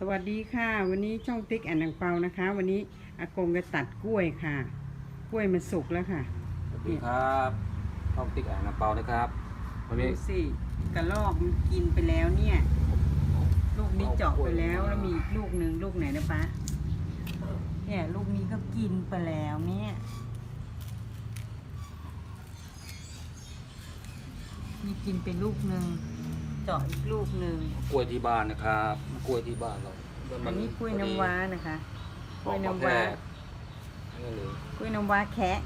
สวัสดีค่ะ วันนี้ช่องติ๊กแอนนังเปานะคะ วันนี้อากงจะตัดกล้วยค่ะ กล้วยมันสุกแล้วค่ะสวัสดีครับช่องติ๊กอ่างน้ำเปานะครับวันดูนี้สิกระลอกมันกินไปแล้วเนี่ย ลูกนี้เจาะไปแล้วแล้วมีอีกลูกหนึ่งลูกไหนนะป๊าเนี่ยลูกนี้ก็กินไปแล้วเนี่ยมีกินไปลูกหนึ่ง เจาะอีกลูกหนึ่งกล้วยที่บ้านนะครับกล้วยที่บ้านเราอันนี้กล้วยน้ำว้านะคะกปล้อวยกน้ำแพว้าทย์นี่เลยกล้วยน้ำว้าแคะ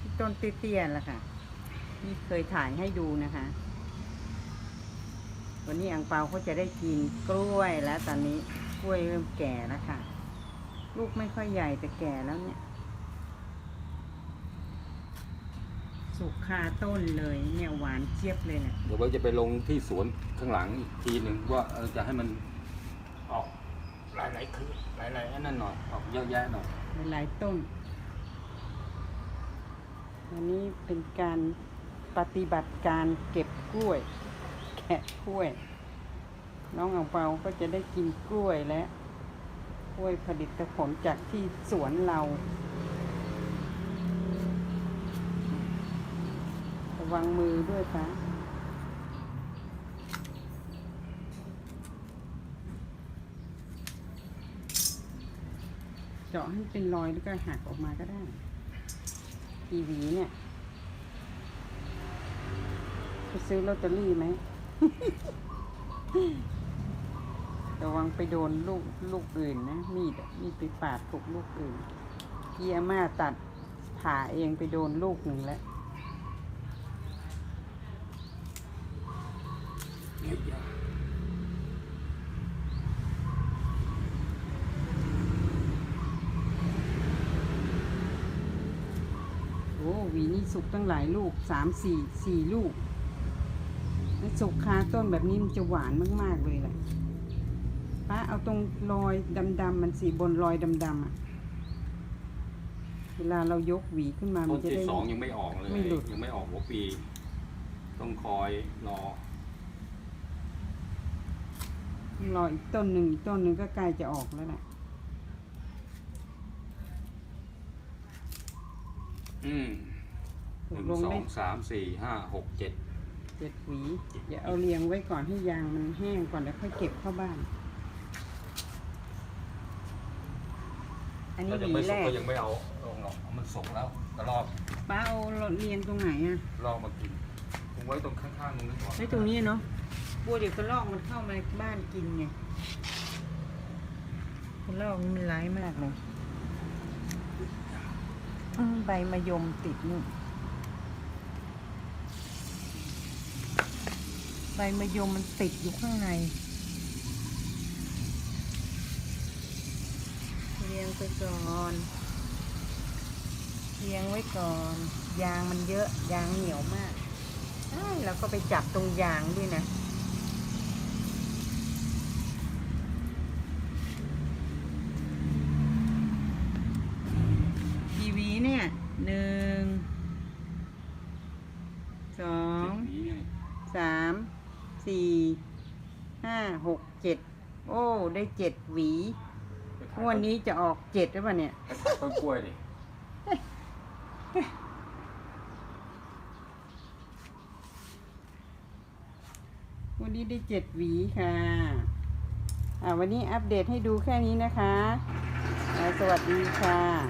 ที่ต้นเตี้ยๆล่ะค่ะนี่เคยถ่ายให้ดูนะคะ วันนี้อังเปาเขาจะได้กินกล้วยแล้วตอนนี้กล้วยเริ่มแก่แล้วค่ะ ลูกไม่ค่อยใหญ่แต่แก่แล้วเนี่ย สุกคาต้นเลยเนี่ยหวานเจี๊ยบเลยเนี่ยเดี๋ยวเราจะไปลงที่สวนข้างหลังอีกทีหนึ่งว่าเออจะให้มันออกหลายๆคือหลายๆอันนั้นหน่อยออกเยอะแยะหน่อยหลายๆต้น อันนี้เป็นการปฏิบัติการเก็บกล้วย แกะกล้วย น้องอังเปาก็จะได้กินกล้วยและกล้วยผลิตผลจากที่สวนเรา ระวังมือด้วยฟ้าเจาะให้เป็นรอยแล้วก็หักออกมาก็ได้กีหวีเนี่ยไปซื้อลอตเตอรี่ไหม ระวังไปโดนลูกลูกอื่นนะ มีดมีดไปปาดถูกลูกอื่นเกียมาตัดผ่าเองไปโดนลูกหนึ่งแล้ว เยอะแยะ โอ้ หวีนี่สุกตั้งหลายลูกสามสี่สี่ลูกแล้วสุกคาต้นแบบนี้มันจะหวานมาก ๆ เลยแหละป้าเอาตรงรอยดำๆมันสีบนรอยดำๆอะ เวลาเรายกหวีขึ้นมาต้มันนจะที่ได้สองยังไม่ออกเลยไม่หลุดยังไม่ออกหัวปี ต้องคอยรอ รออีกต้นหนึ่งอีกต้นหนึ่งก็ใกล้จะออกแล้วแหละอืม หตกนึ่งลงสอได้งสามสี่ห้าหกเจ็ดเจ็ดหวีอย่าเอาเรียงไว้ก่อนให้ยางมันแห้งก่อนแล้วค่อยเก็บเข้าบ้าน อันนี้ถ้าหยังวีไม่แรสุกกก็ยังไม่เอาลงหรอกมันสุกแล้วกระรอกป้าเอาเรียงตรงไหนอะลอกมากินผมไว้ตรงข้างๆตรงนี้ก่อนไว้ตรงนี้เนาะกลัวเดี๋ยวกระรอกมันเข้ามาบ้านกินไงกระรอกนี่มันร้ายมากเลยอืมใบมะยมติดนู่น ใบมะยมมันติดอยู่ข้างในเรียงไปก่อนเรียงไว้ก่อน ยางมันเยอะยางเหนียวมากใช่แล้วก็ไปจับตรงยางด้วยนะ ทีวีเนี่ยหนึ่งสอง หวีไง สาม สี่ห้าหกเจ็ดโอ้ ได้เจ็ดหวีงวันนี้จะออกเจ็ดหรือเปล่าเนี่ยไปถ่ายต้นกล้วยดิวันนี้ได้เจ็ดหวีค่ะ อ่า วันนี้อัปเดตให้ดูแค่นี้นะคะอ่าสวัสดีค่ะ